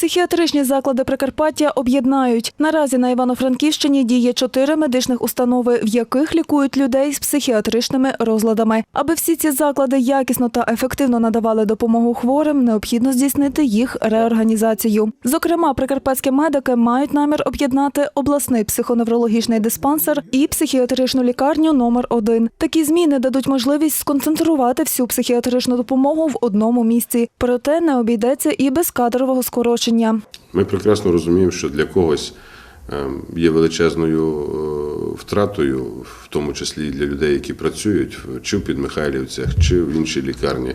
Психіатричні заклади Прикарпаття об'єднають. Наразі на Івано-Франківщині діє чотири медичних установи, в яких лікують людей з психіатричними розладами. Аби всі ці заклади якісно та ефективно надавали допомогу хворим, необхідно здійснити їх реорганізацію. Зокрема, прикарпатські медики мають намір об'єднати обласний психоневрологічний диспансер і психіатричну лікарню номер 1 Такі зміни дадуть можливість сконцентрувати всю психіатричну допомогу в одному місці. Проте не обійдеться і без кадрового скорочення. Ми прекрасно розуміємо, що для когось ем, є величезною е, втратою, в тому числі для людей, які працюють чи в Підмихайлівцях, чи в іншій лікарні.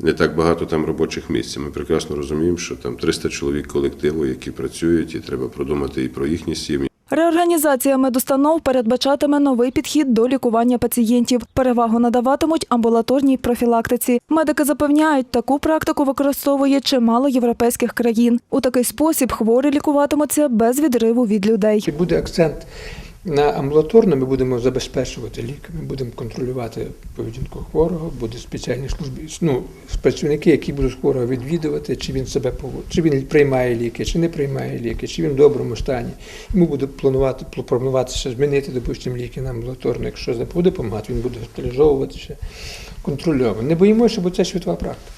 Не так багато там робочих місць. Ми прекрасно розуміємо, що там 300 чоловік колективу, які працюють, і треба продумати і про їхні сім'ї. Реорганізація медустанов передбачатиме новий підхід до лікування пацієнтів. Перевагу надаватимуть амбулаторній профілактиці. Медики запевняють, таку практику використовує чимало європейських країн. У такий спосіб хворі лікуватимуться без відриву від людей. Буде акцент на амбулаторно, ми будемо забезпечувати ліки, ми будемо контролювати поведінку хворого, буде спеціальні служби, ну, працівники, які будуть хворого відвідувати, чи він себе чи він приймає ліки, чи не приймає ліки, чи він в доброму стані. Йому буде планувати, плануватися змінити, допустимо, ліки на амбулаторно. Якщо не буде допомагати, він буде госпіталізовуватися контрольовано. Не боїмося, бо це світова практика.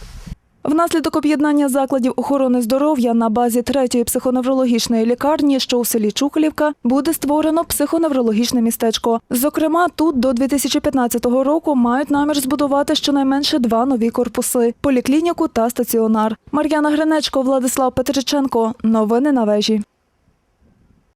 Внаслідок об'єднання закладів охорони здоров'я на базі третьої психоневрологічної лікарні, що у селі Чукалівка, буде створено психоневрологічне містечко. Зокрема, тут до 2015 року мають намір збудувати щонайменше два нові корпуси поліклініку та стаціонар. Мар'яна Гринечко, Владислав Петриченко. Новини на вежі.